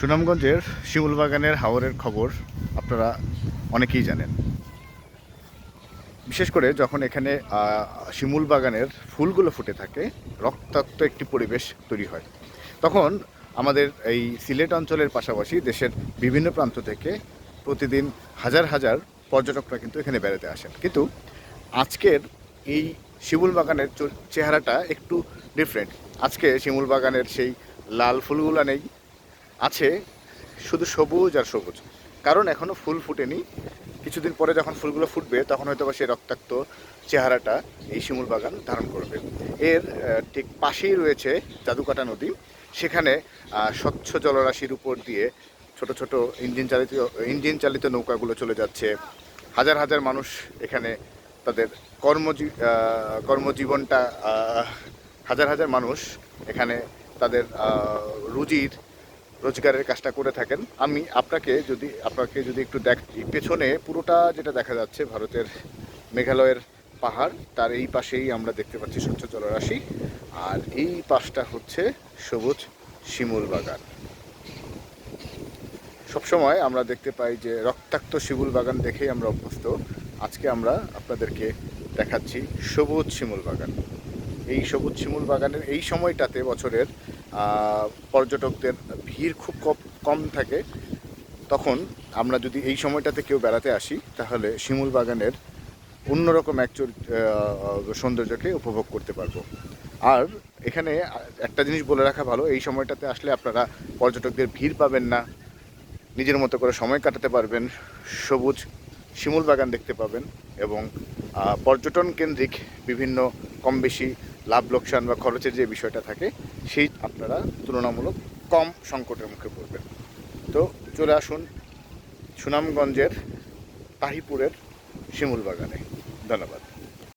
সুনামগঞ্জের শিমুল বাগানের হাওরের খবর আপনারা অনেকেই জানেন। বিশেষ করে যখন এখানে শিমুল বাগানের ফুলগুলো ফুটে থাকে, রক্তাক্ত একটি পরিবেশ তৈরি হয়। তখন আমাদের এই সিলেট অঞ্চলের পাশাপাশি দেশের বিভিন্ন প্রান্ত থেকে প্রতিদিন হাজার হাজার পর্যটকরা কিন্তু এখানে বেড়াতে আসেন। কিন্তু আজকের এই শিমুল বাগানের চেহারাটা একটু ডিফারেন্ট আজকে শিমুল বাগানের সেই লাল ফুলগুলো নেই আছে, শুধু সবুজ আর সবুজ। কারণ এখনও ফুল ফুটেনি। কিছুদিন পরে যখন ফুলগুলো ফুটবে, তখন হয়তো বা সেই রক্তাক্ত চেহারাটা এই শিমুল বাগান ধারণ করবে। এর ঠিক পাশেই রয়েছে জাদুকাটা নদী। সেখানে স্বচ্ছ জলরাশির উপর দিয়ে ছোট ছোট ইঞ্জিন চালিত ইঞ্জিন চালিত নৌকাগুলো চলে যাচ্ছে। হাজার হাজার মানুষ এখানে তাদের কর্মজী কর্মজীবনটা হাজার হাজার মানুষ এখানে তাদের রুজির রোজগারের কাজটা করে থাকেন। আমি আপনাকে যদি আপনাকে যদি একটু দেখ পেছনে পুরোটা যেটা দেখা যাচ্ছে ভারতের মেঘালয়ের পাহাড়, তার এই পাশেই আমরা দেখতে পাচ্ছি স্বচ্ছ জলরাশি। আর এই পাশটা হচ্ছে সবুজ শিমুল বাগান। সবসময় আমরা দেখতে পাই যে রক্তাক্ত শিমুল বাগান দেখেই আমরা অভ্যস্ত। আজকে আমরা আপনাদেরকে দেখাচ্ছি সবুজ শিমুল বাগান। এই সবুজ শিমুল বাগানের এই সময়টাতে বছরের পর্যটকদের ভিড় খুব কম থাকে। তখন আমরা যদি এই সময়টাতে কেউ বেড়াতে আসি, তাহলে শিমুল বাগানের অন্যরকম এক সৌন্দর্যকে উপভোগ করতে পারব। আর এখানে একটা জিনিস বলে রাখা ভালো, এই সময়টাতে আসলে আপনারা পর্যটকদের ভিড় পাবেন না। নিজের মতো করে সময় কাটাতে পারবেন। সবুজ শিমুল বাগান দেখতে পাবেন এবং পর্যটন কেন্দ্রিক বিভিন্ন কম বেশি লাভ, লোকসান বা খরচের যে বিষয়টা থাকে, সেই আপনারা তুলনামূলক কম সংকটের মুখে পড়বেন। তো চলে আসুন সুনামগঞ্জের তাহিপুরের শিমুল বাগানে ধন্যবাদ।